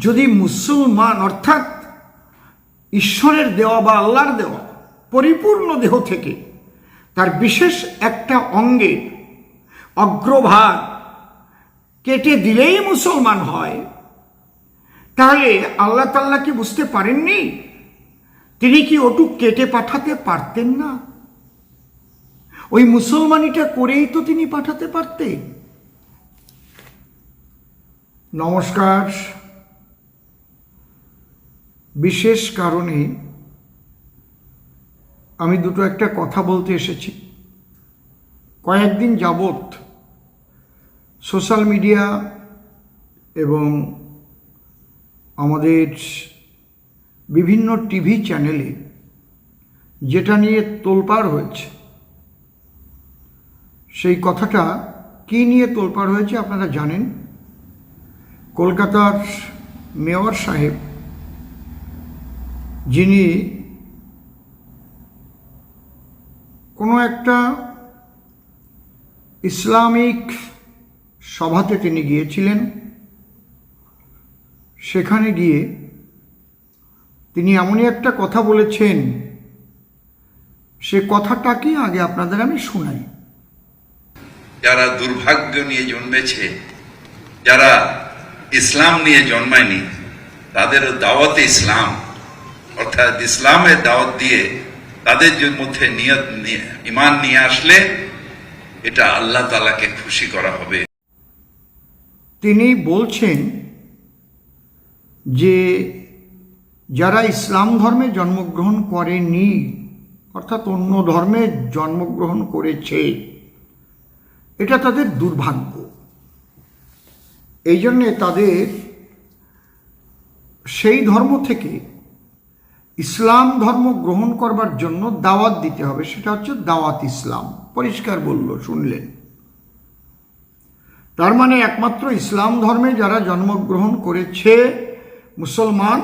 যদি মুসলমান, অর্থাৎ ঈশ্বরের দেওয়া বা আল্লাহর দেওয়া পরিপূর্ণ দেহ থেকে তার বিশেষ একটা অঙ্গের অগ্রভাগ কেটে দিলেই মুসলমান হয়, তাহলে আল্লাহ তাল্লাহ কি বুঝতে পারেননি? তিনি কি ওটু কেটে পাঠাতে পারতেন না? ওই মুসলমানিটা করেই তো তিনি পাঠাতে পারতেন। নমস্কার। বিশেষ কারণে আমি দুটো একটা কথা বলতে এসেছি। কয়েকদিন যাবৎ সোশ্যাল মিডিয়া এবং আমাদের বিভিন্ন টিভি চ্যানেলে যেটা নিয়ে তোলপাড় হয়েছে, সেই কথাটা কি নিয়ে তোলপাড় হয়েছে আপনারা জানেন? কলকাতার মেয়র সাহেব যিনি কোনো একটা ইসলামিক সভাতে তিনি গিয়েছিলেন, সেখানে গিয়ে তিনি এমনই একটা কথা বলেছেন, সে কথাটাকে আগে আপনাদের আমি শোনাই। যারা দুর্ভাগ্য নিয়ে জন্মেছে, যারা ইসলাম নিয়ে জন্মায়নি তাদের দাওয়াতে ইসলাম। অর্থাৎ ইসলামের দাওয়াত দিয়ে তাদের মধ্যে নিয়ত নিয়ে ইমান নিয়ে আসলে এটা আল্লাহ তালাকে খুশি করা হবে। তিনি বলছেন যে, যারা ইসলাম ধর্মে জন্মগ্রহণ করেনি, অর্থাৎ অন্য ধর্মে জন্মগ্রহণ করেছে, এটা তাদের দুর্ভাগ্য। এই জন্যে তাদের সেই ধর্ম থেকে ইসলাম ধর্ম গ্রহণ করবার জন্য দাওয়াত দিতে হবে। সেটা হচ্ছে দাওয়াত ইসলাম। পরিষ্কার বলল, শুনলেন। তার মানে একমাত্র ইসলাম ধর্মে যারা জন্মগ্রহণ করেছে মুসলমান,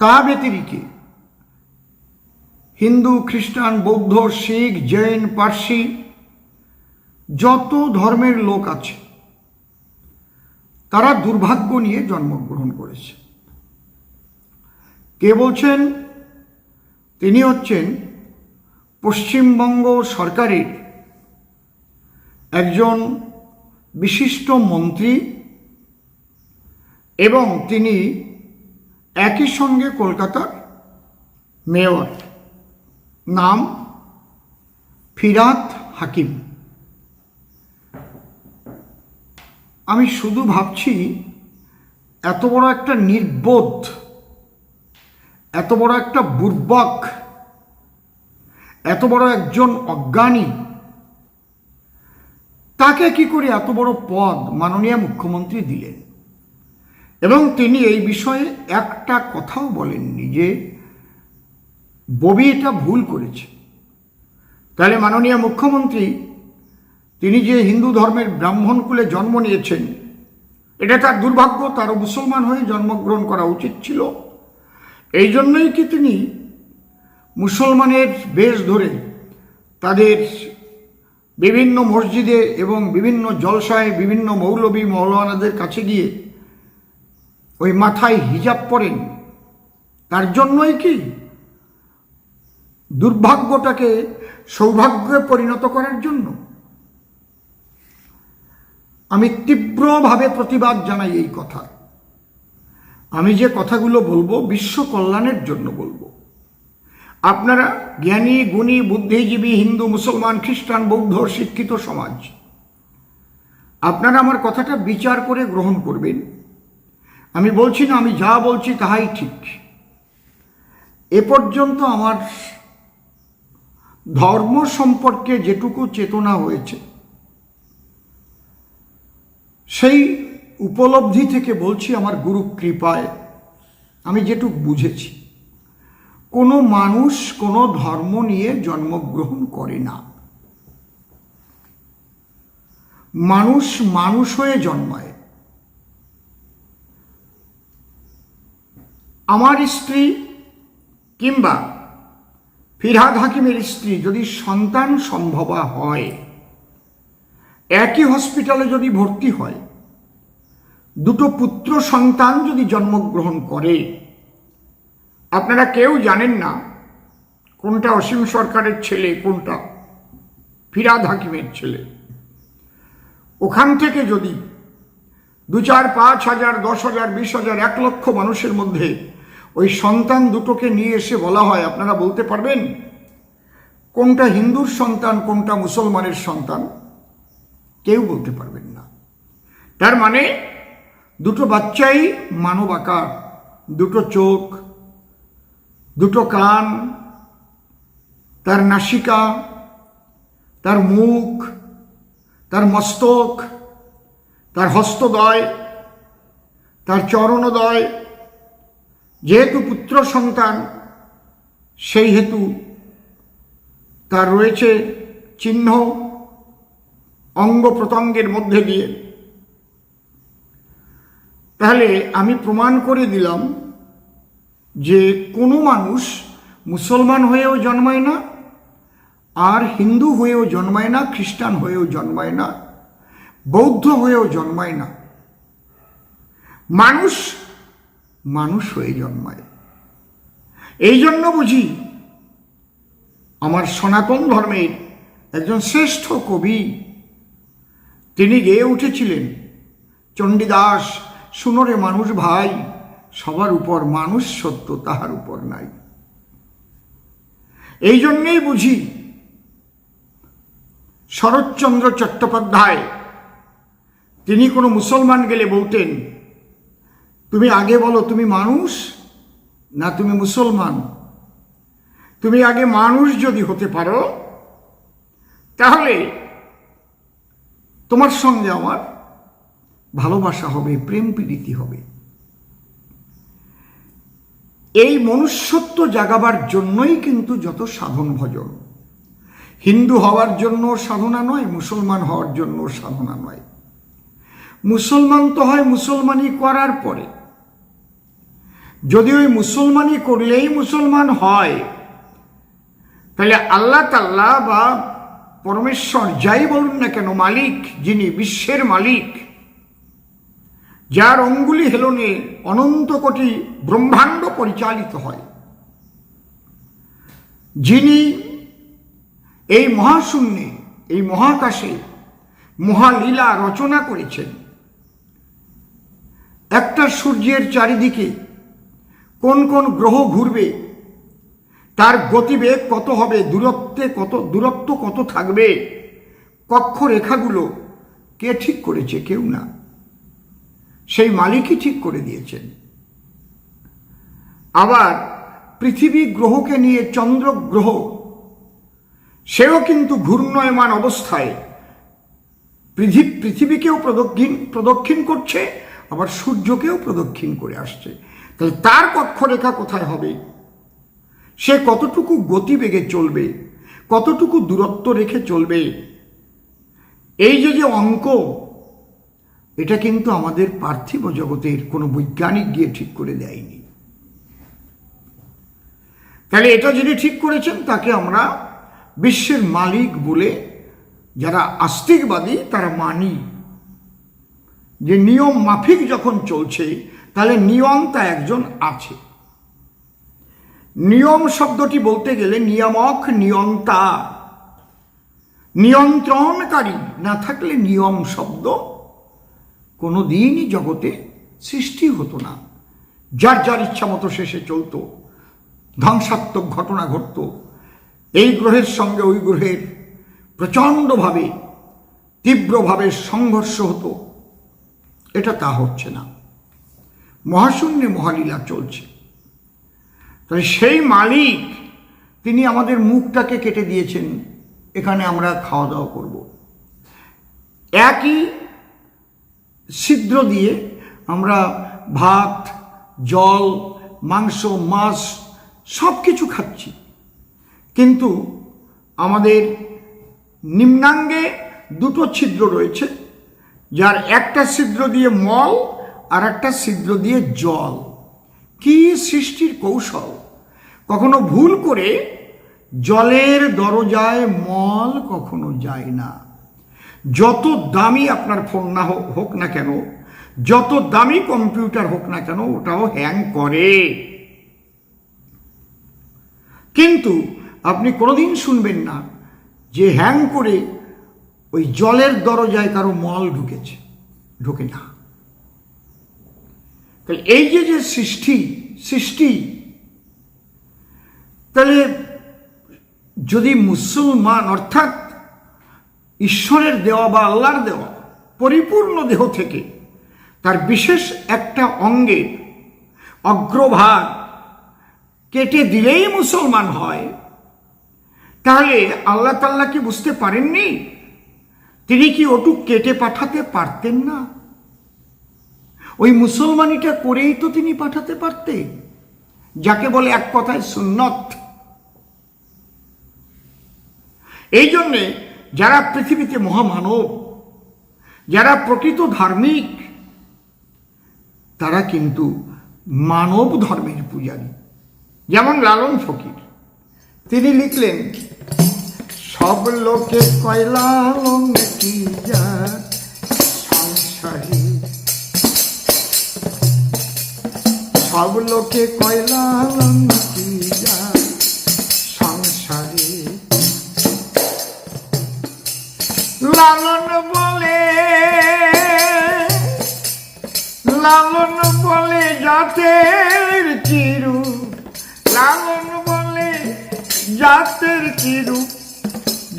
তা ব্যতিরিকে হিন্দু, খ্রিস্টান, বৌদ্ধ, শিখ, জৈন, পার্সি যত ধর্মের লোক আছে, তারা দুর্ভাগ্য নিয়ে জন্মগ্রহণ করেছে। কে বলছেন? তিনি হচ্ছেন পশ্চিমবঙ্গ সরকারের একজন বিশিষ্ট মন্ত্রী এবং তিনি একই সঙ্গে কলকাতার মেয়র। নাম ফিরাত হাকিম। আমি শুধু ভাবছি, এত বড় একটা নির্বোধ এত বড় একটা বুর্বক এত বড় একজন অজ্ঞানী, তাকে কি করে এত বড় পদ মাননীয় মুখ্যমন্ত্রী দিলেন? এবং তিনি এই বিষয়ে একটা কথাও বলেননি যে, ববি এটা ভুল করেছে। তাহলে মাননীয় মুখ্যমন্ত্রী, তিনি যে হিন্দু ধর্মের ব্রাহ্মণ কুলে জন্ম নিয়েছেন, এটা তার দুর্ভাগ্য, তারও মুসলমান হয়ে জন্মগ্রহণ করা উচিত ছিল। এই জন্যই কি তিনি মুসলমানের বেশ ধরে তাদের বিভিন্ন মসজিদে এবং বিভিন্ন জলসায় বিভিন্ন মৌলবী মৌলানাদের কাছে গিয়ে ওই মাথায় হিজাব পরেন, তার জন্যই কি দুর্ভাগ্যটাকে সৌভাগ্যে পরিণত করার জন্য? আমি তীব্রভাবে প্রতিবাদ জানাই এই কথা। আমি যে কথাগুলো বলব বিশ্ব কল্যাণের জন্য বলব। আপনারা জ্ঞানী, গুণী, বুদ্ধিজীবী, হিন্দু, মুসলমান, খ্রিস্টান, বৌদ্ধ, শিক্ষিত সমাজ, আপনারা আমার কথাটা বিচার করে গ্রহণ করবেন। আমি বলছি না, আমি যা বলছি তাহাই ঠিক। এ পর্যন্ত আমার ধর্ম সম্পর্কে যেটুকু চেতনা হয়েছে, সেই উপলব্ধি থেকে বলছি আমার গুরু কৃপায়। আমি যেটুক বুঝেছি। কোনো মানুষ কোনো ধর্ম নিয়ে জন্মগ্রহণ করে না। মানুষ মানুষ হয়ে জন্মায়। আমার স্ত্রী কিংবা ফিরহাদ হাকিমের স্ত্রী যদি সন্তান সম্ভবা হয়, একই হসপিটালে যদি ভর্তি হয় দুটো পুত্র সন্তান যদি জন্মগ্রহণ করে, আপনারা কেউ জানেন না কোনটা অসীম সরকারের ছেলে, কোনটা ফিরাদ হাকিমের ছেলে। ওখান থেকে যদি দু চার, পাঁচ হাজার, দশ হাজার, বিশ হাজার, এক লক্ষ মানুষের মধ্যে ওই সন্তান দুটোকে নিয়ে এসে বলা হয়, আপনারা বলতে পারবেন? কোনটা হিন্দুর সন্তান, কোনটা মুসলমানের সন্তান? কেউ বলতে পারবেন না। তার মানে দুটো বাচ্চাই মানব আকার, দুটো চোখ, দুটো কান, তার নাসিকা, তার মুখ, তার মস্তক, তার হস্তদয়, তার চরণদয়। যেহেতু পুত্র সন্তান, সেই হেতু তার রয়েছে চিহ্ন অঙ্গ প্রত্যঙ্গের মধ্যে দিয়ে। তাহলে আমি প্রমাণ করে দিলাম যে কোনো মানুষ মুসলমান হয়েও জন্মায় না, আর হিন্দু হয়েও জন্মায় না, খ্রিস্টান হয়েও জন্মায় না, বৌদ্ধ হয়েও জন্মায় না। মানুষ মানুষ হয়ে জন্মায়। এই জন্য বুঝি আমার সনাতন ধর্মের একজন শ্রেষ্ঠ কবি, তিনি গেয়ে উঠেছিলেন, চণ্ডীদাস শুনোরে মানুষ ভাই, সবার উপর মানুষ সত্য, তাহার উপর নাই। এই জন্যেই বুঝি, শরৎচন্দ্র চট্টোপাধ্যায়, তিনি কোনো মুসলমান গেলে বলতেন, তুমি আগে বলো, তুমি মানুষ না তুমি মুসলমান? তুমি আগে মানুষ যদি হতে পারো, তাহলে তোমার সঙ্গে আমার ভালোবাসা হবে, প্রেম প্রীতি হবে। এই মনুষ্যত্ব জাগাবার জন্যই কিন্তু যত সাধন ভজন। হিন্দু হওয়ার জন্য সাধনা নয়, মুসলমান হওয়ার জন্য সাধনা নয়। মুসলমান তো হয় মুসলমানি করার পরে। যদি ওই মুসলমানি করলেই মুসলমান হয়, তাহলে আল্লাহ তাল্লাহ বা পরমেশ্বর যাই বলুন না কেন, মালিক যিনি, বিশ্বের মালিক যার অঙ্গুলি হেলনে অনন্ত কোটি ব্রহ্মাণ্ড পরিচালিত হয়। যিনি এই মহাশূন্যে, এই মহাকাশে মহালীলা রচনা করেছেন। একটা সূর্যের চারিদিকে কোন কোন গ্রহ ঘুরবে, তার গতিবেগ কত হবে, দূরত্বে কত, দূরত্ব কত থাকবে, কক্ষ রেখাগুলো কে ঠিক করেছে কেউ না। সেই মালিকই ঠিক করে দিয়েছেন। আবার পৃথিবী গ্রহকে নিয়ে চন্দ্র গ্রহ, সেও কিন্তু ঘূর্ণয়মান অবস্থায় পৃথিবী, পৃথিবীকেও প্রদক্ষিণ প্রদক্ষিণ করছে, আবার সূর্যকেও প্রদক্ষিণ করে আসছে। তাহলে তার কক্ষরেখা কোথায় হবে? সে কতটুকু গতিবেগে চলবে? কতটুকু দূরত্ব রেখে চলবে? এই যে যে অঙ্ক এটা কিন্তু আমাদের পার্থিব জগতের কোনো বৈজ্ঞানিক গিয়ে ঠিক করে দেয়নি। তাহলে এটা যিনি ঠিক করেছেন, তাকে আমরা বিশ্বের মালিক বলে যারা আস্তিকবাদী, তারা মানি। যে নিয়ম মাফিক যখন চলছে, তাহলে নিয়ন্তা একজন আছে। নিয়ম শব্দটি বলতে গেলে নিয়ামক নিয়ন্তা। নিয়ন্ত্রণকারী, না থাকলে নিয়ম শব্দ কোনো দিনই জগতে সৃষ্টি হতো না। যার যার ইচ্ছা মতো শেষে চলতো, ধ্বংসাত্মক ঘটনা ঘটত। এই গ্রহের সঙ্গে ওই গ্রহের প্রচণ্ডভাবে, তীব্রভাবে সংঘর্ষ হতো। এটা তা হচ্ছে না। মহাশূন্যে মহালীলা চলছে। তাই সেই মালিক, তিনি আমাদের মুখটাকে কেটে দিয়েছেন। এখানে আমরা খাওয়া দাওয়া করব। একই ছিদ্র দিয়ে আমরা ভাত, জল, মাংস, মাছ সব কিছু খাচ্ছি। কিন্তু আমাদের নিম্নাঙ্গে দুটো ছিদ্র রয়েছে, যার একটা ছিদ্র দিয়ে মল আর একটা ছিদ্র দিয়ে জল। কি সৃষ্টির কৌশল? কখনো ভুল করে জলের দরজায় মল কখনো যায় না। যত দামি আপনার ফোন না হোক না কেন, যত দামি কম্পিউটার হোক না কেন, ওটাও হ্যাং করে। কিন্তু আপনি কোনোদিন শুনবেন না যে হ্যাং করে ওই জলের দরজায় কারও মল ঢুকেছে, ঢুকে না। তাহলে এই যে যে সৃষ্টি সৃষ্টি, তাহলে যদি মুসলমান অর্থাৎ ঈশ্বরের দেওয়া বা আল্লাহর দেওয়া, পরিপূর্ণ দেহ থেকে তার বিশেষ একটা অঙ্গে অগ্রভাগ কেটে দিলেই মুসলমান হয়। তাহলে আল্লাহ তাল্লাহ কি বুঝতে পারেননি? তিনি কি ওটুক কেটে পাঠাতে পারতেন না? ওই মুসলমানিটা করেই তো তিনি পাঠাতে পারতেন, যাকে বলে এক কথায় সুন্নত। এই জন্যে যারা পৃথিবীতে মহামানব, যারা প্রকৃত ধার্মিক, তারা কিন্তু মানব ধর্মের পূজারী। যেমন লালন ফকির, তিনি লিখলেন, সব লোকে কয়লালন কি যার সংসারে? সব লোকে কয়লালন কি লালন বলে লালন বলে জাতের চিরু, লালন বলে জাতের চিরু।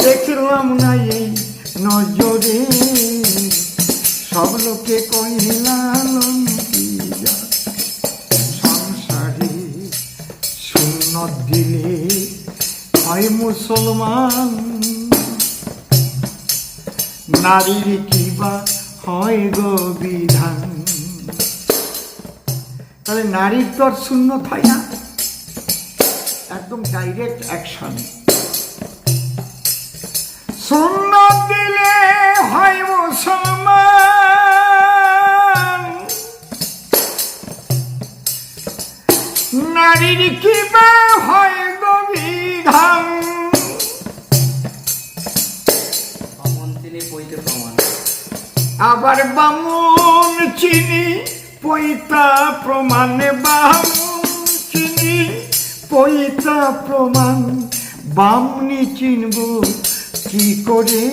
দেখলাম না এই নজরে, সব লোকে কই লালন সংসারে শূন্য দিলে হয় মুসলমান। নারীর কিবা হয় গো বিধান। তাহলে নারীর তো আর শূন্য হয় না। একদম ডাইরেক্ট অ্যাকশন শূন্য দিলে হয় মুসলমান। নারীর কিবা হয় গো বিধান। আবার বামুন চিনি, পৈতা প্রমাণে বামুন চিনি, পৈতা প্রমাণ বামনি চিনব কি করে?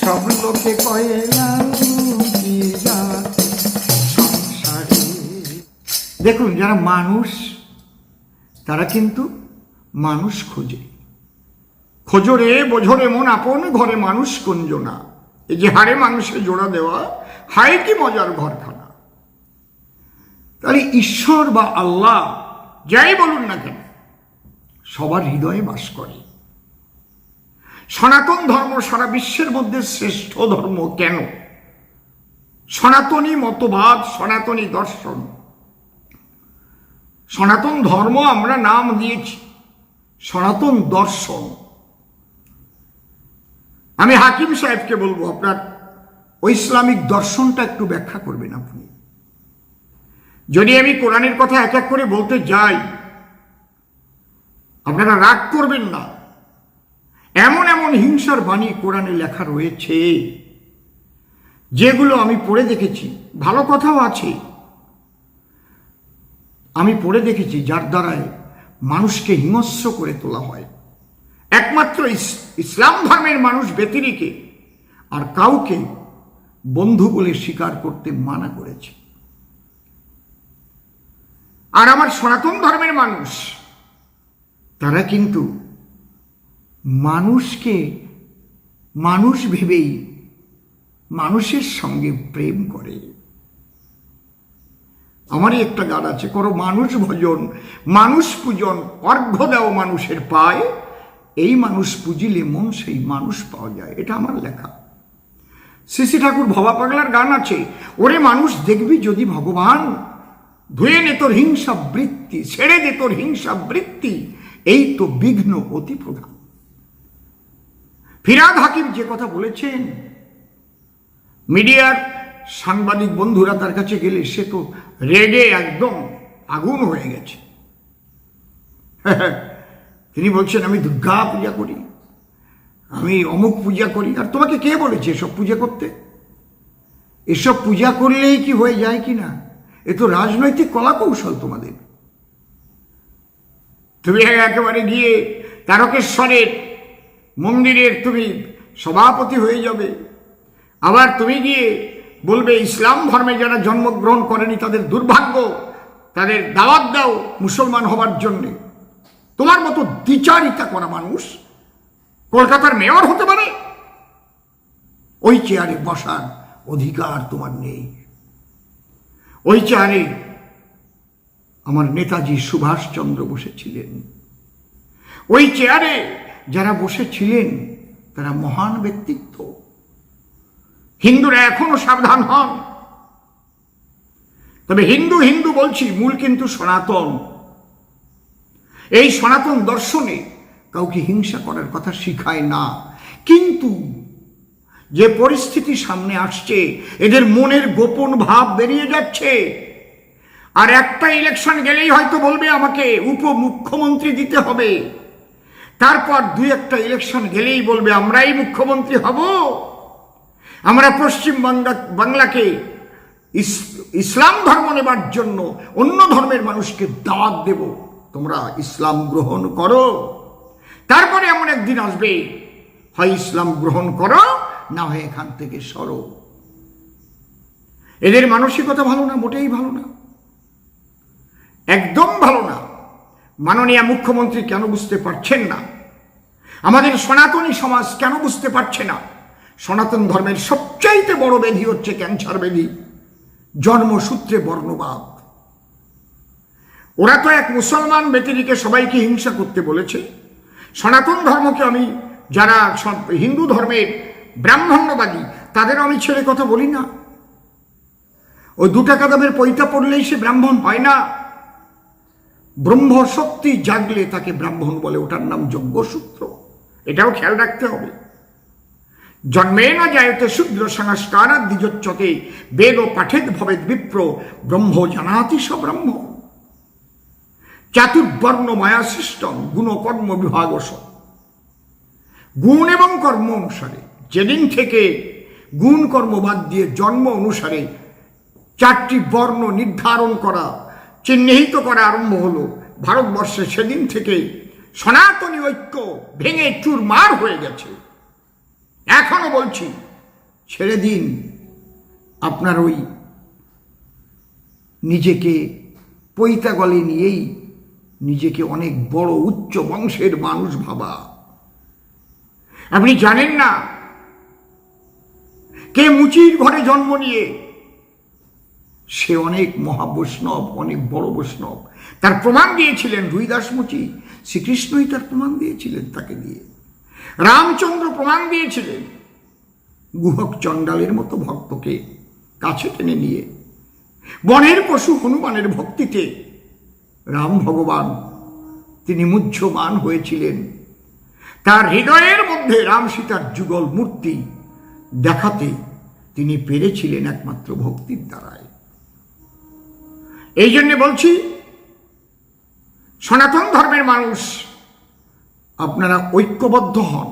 সব লোকে কয়লাম দেখুন, যারা মানুষ, তারা কিন্তু মানুষ খোঁজে। খোঁজরে, বোঝরে মন আপন, ঘরে মানুষ কুঞ্জ না এই যে হারে মানুষে জোড়া দেওয়া, হায় কি মজার ঘরখানা। তাহলে ঈশ্বর বা আল্লাহ যাই বলুন না কেন, সবার হৃদয়ে বাস করে। সনাতন ধর্ম সারা বিশ্বের মধ্যে শ্রেষ্ঠ ধর্ম কেন? সনাতনী মতবাদ, সনাতনী দর্শন। সনাতন ধর্ম আমরা নাম দিয়েছি, সনাতন দর্শন। আমি হাকিম সাহেবকে বলব, আপনার ওই ইসলামিক দর্শনটা একটু ব্যাখ্যা করবেন আপনি। যদি আমি কোরআনের কথা এক এক করে বলতে যাই, আপনারা রাগ করবেন না। এমন এমন হিংসার বাণী কোরআনে লেখা রয়েছে, যেগুলো আমি পড়ে দেখেছি। ভালো কথাও আছে। আমি পড়ে দেখেছি যার দ্বারায় মানুষকে হিংস্র করে তোলা হয়। একমাত্র ইসলাম ধর্মের মানুষ ব্যতিরিকে আর কাউকে বন্ধু বলে স্বীকার করতে মানা করেছে। আর আমার সনাতন ধর্মের মানুষ, তারা কিন্তু মানুষকে, মানুষ ভেবেই মানুষের সঙ্গে প্রেম করে। আমারই একটা গান আছে, করো মানুষ ভজন, মানুষ পূজন, অর্ঘ্য দাও মানুষের পায়। এই মানুষ পুজিলে মন সেই মানুষ পাওয়া যায়। এটা আমার লেখা। শ্রী ঠাকুর ভবা পাগলার গান আছে। ওরে মানুষ দেখবি যদি ভগবান। ধুয়ে নে তোর হিংসা বৃত্তি, ছেড়ে দে তোর হিংসা বৃত্তি। এই তো বিঘ্ন অতি প্রধান। ফিরাদ হাকিম যে কথা বলেছেন, মিডিয়ার সাংবাদিক বন্ধুরা তার কাছে গেলে সে তো রেগে একদম আগুন হয়ে গেছে। তিনি বলছেন, আমি দুর্গা পূজা করি। আমি অমুক পূজা করি। আর তোমাকে কে বলেছে সব পূজা করতে? এসব পূজা করলেই কি হয়ে যায় কি না? এ তো রাজনৈতিক কলা কৌশল তোমাদের। তুমি একেবারে গিয়ে তারকেশ্বরের মন্দিরের তুমি সভাপতি হয়ে যাবে। আবার তুমি গিয়ে বলবে, ইসলাম ধর্মে যারা জন্মগ্রহণ করেনি তাদের দুর্ভাগ্য, তাদের দাওয়াত দাও মুসলমান হবার জন্যে। তোমার মতো দ্বিচারিতা করা মানুষ কলকাতার মেয়র হতে পারে? ওই চেয়ারে বসার অধিকার তোমার নেই। ওই চেয়ারে আমার নেতাজি সুভাষচন্দ্র বসেছিলেন। ওই চেয়ারে যারা বসেছিলেন, তারা মহান ব্যক্তিত্ব। হিন্দুরা এখনও সাবধান হন। তবে হিন্দু হিন্দু বলছি, মূল কিন্তু সনাতন। এই সনাতন দর্শনে কাউকে হিংসা করার কথা শিখায় না। কিন্তু যে পরিস্থিতি সামনে আসছে, এদের মনের গোপন ভাব বেরিয়ে যাচ্ছে। আর একটা ইলেকশন গেলেই হয়তো বলবে আমাকে উপমুখ্যমন্ত্রী দিতে হবে। তারপর দুই একটা ইলেকশন গেলেই বলবে, আমরাই মুখ্যমন্ত্রী হব। আমরা পশ্চিম বাংলা, বাংলাকে ইস- ইসলাম ধর্ম নেবার জন্য অন্য ধর্মের মানুষকে দাওয়াত দেব। তোমরা ইসলাম গ্রহণ করো। তারপরে এমন একদিন আসবে, হয় ইসলাম গ্রহণ করো, না হয় এখান থেকে সরো। এদের মানসিকতা ভালো না, মোটেই ভালো না। একদম ভালো না। মাননীয় মুখ্যমন্ত্রী কেন বুঝতে পারছেন না? আমাদের সনাতনী সমাজ কেন বুঝতে পারছে না? সনাতন ধর্মের সবচাইতে বড় ব্যাধি হচ্ছে ক্যান্সার ব্যাধি। জন্মসূত্রে বর্ণবাদ। ওরা তো এক মুসলমান ব্যতিরিকে সবাইকে হিংসা করতে বলেছে। সনাতন ধর্মকে আমি যারা হিন্দু ধর্মের ব্রাহ্মণ্যবাদী, তাদেরও আমি ছেড়ে কথা বলি না। ওই দু টাকা দামের পৈতা পড়লেই সে ব্রাহ্মণ হয় না। ব্রহ্ম শক্তি জাগলে তাকে ব্রাহ্মণ বলে, ওটার নাম যজ্ঞসূত্র। এটাও খেয়াল রাখতে হবে। জন্মে না যায়তে শূদ্র সংস্কার দ্বিজোচ্চতে বেদ ও পাঠেদ ভবেদ বিপ্র, ব্রহ্ম জানাতি স ব্রহ্ম। চাতুর্বর্ণ মায়া সৃষ্টম গুণ কর্ম বিভাগ গুণ এবং কর্ম অনুসারে যেদিন থেকে গুণ কর্ম বাদ দিয়ে জন্ম অনুসারে চারটি বর্ণ নির্ধারণ করা, চিহ্নিত করা আরম্ভ হলো। ভারতবর্ষে সেদিন থেকে সনাতনী ঐক্য ভেঙে চুরমার হয়ে গেছে। এখনও বলছি, ছেড়ে দিন আপনার ওই নিজেকে পৈতা গলে নিয়েই নিজেকে অনেক বড় উচ্চ বংশের মানুষ ভাবা। আপনি জানেন না কে মুচির ঘরে জন্ম নিয়ে? সে অনেক মহাবৈষ্ণব, অনেক বড় বৈষ্ণব। তার প্রমাণ দিয়েছিলেন রুইদাস মুচি। শ্রীকৃষ্ণই তার প্রমাণ দিয়েছিলেন তাকে দিয়ে। রামচন্দ্র প্রমাণ দিয়েছিলেন। গুহক চণ্ডালের মতো ভক্তকে কাছে টেনে নিয়ে। বনের পশু হনুমানের ভক্তিতে রাম ভগবান, তিনি মুহ্যমান হয়েছিলেন। তার হৃদয়ের মধ্যে রাম সীতার যুগল মূর্তি দেখাতে তিনি পেরেছিলেন একমাত্র ভক্তির দ্বারায়। এই জন্যে বলছি, সনাতন ধর্মের মানুষ, আপনারা ঐক্যবদ্ধ হন।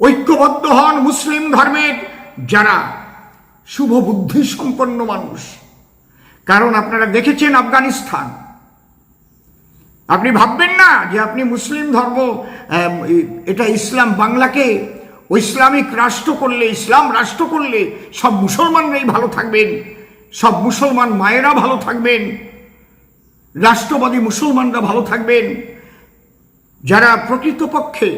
ঐক্যবদ্ধ হন মুসলিম ধর্মের যারা শুভ বুদ্ধি সম্পন্ন মানুষ। কারণ আপনারা দেখেছেন আফগানিস্তান। আপনি ভাববেন না যে আপনি মুসলিম ধর্ম এটা ইসলাম বাংলাকে ইসলামিক রাষ্ট্র করলে, ইসলাম রাষ্ট্র করলে সব মুসলমানরাই ভালো থাকবেন, সব মুসলমান মায়েরা ভালো থাকবেন, রাষ্ট্রবাদী মুসলমানরা ভালো থাকবেন। যারা প্রকৃতপক্ষে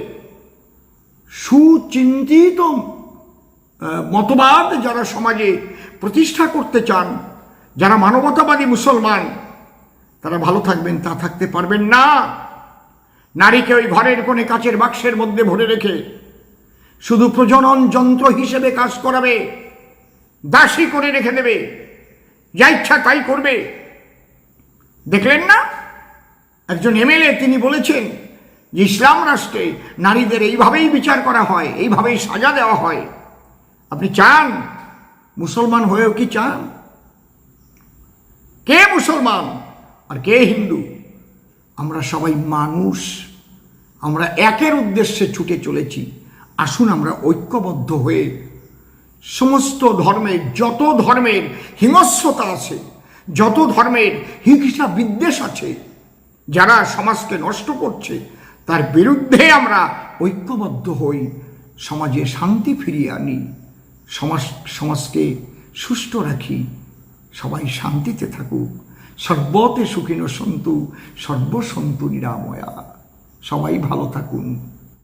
সুচিন্তিত মতবাদ যারা সমাজে প্রতিষ্ঠা করতে চান যারা মানবতাবাদী মুসলমান, তারা ভালো থাকবেন, তা থাকতে পারবেন না। নারীকে ওই ঘরের কোণে কাচের বাক্সের মধ্যে ভরে রেখে শুধু প্রজনন যন্ত্র হিসেবে কাজ করাবে, দাসী করে রেখে দেবে, যা ইচ্ছা তাই করবে। দেখলেন না? একজন এমএলএ তিনি বলেছেন যে ইসলাম রাষ্ট্রে নারীদের এইভাবেই বিচার করা হয়, এইভাবেই সাজা দেওয়া হয়। আপনি চান? মুসলমান হয়েও কি চান? কে মুসলমান আর কে হিন্দু? আমরা সবাই মানুষ। আমরা একের উদ্দেশ্যে ছুটে চলেছি। আসুন আমরা ঐক্যবদ্ধ হয়ে সমস্ত ধর্মের, যত ধর্মের হিংস্রতা আছে, যত ধর্মের হিংসা বিদ্বেষ আছে, যারা সমাজকে নষ্ট করছে, তার বিরুদ্ধে আমরা ঐক্যবদ্ধ হই, সমাজে শান্তি ফিরিয়ে আনি, সমাজ, সমাজকে সুষ্ঠু রাখি। সবাই শান্তিতে থাকুক। সর্বতে সুখিন সন্তু সর্বসন্তু নিরাময়া। সবাই ভালো থাকুন।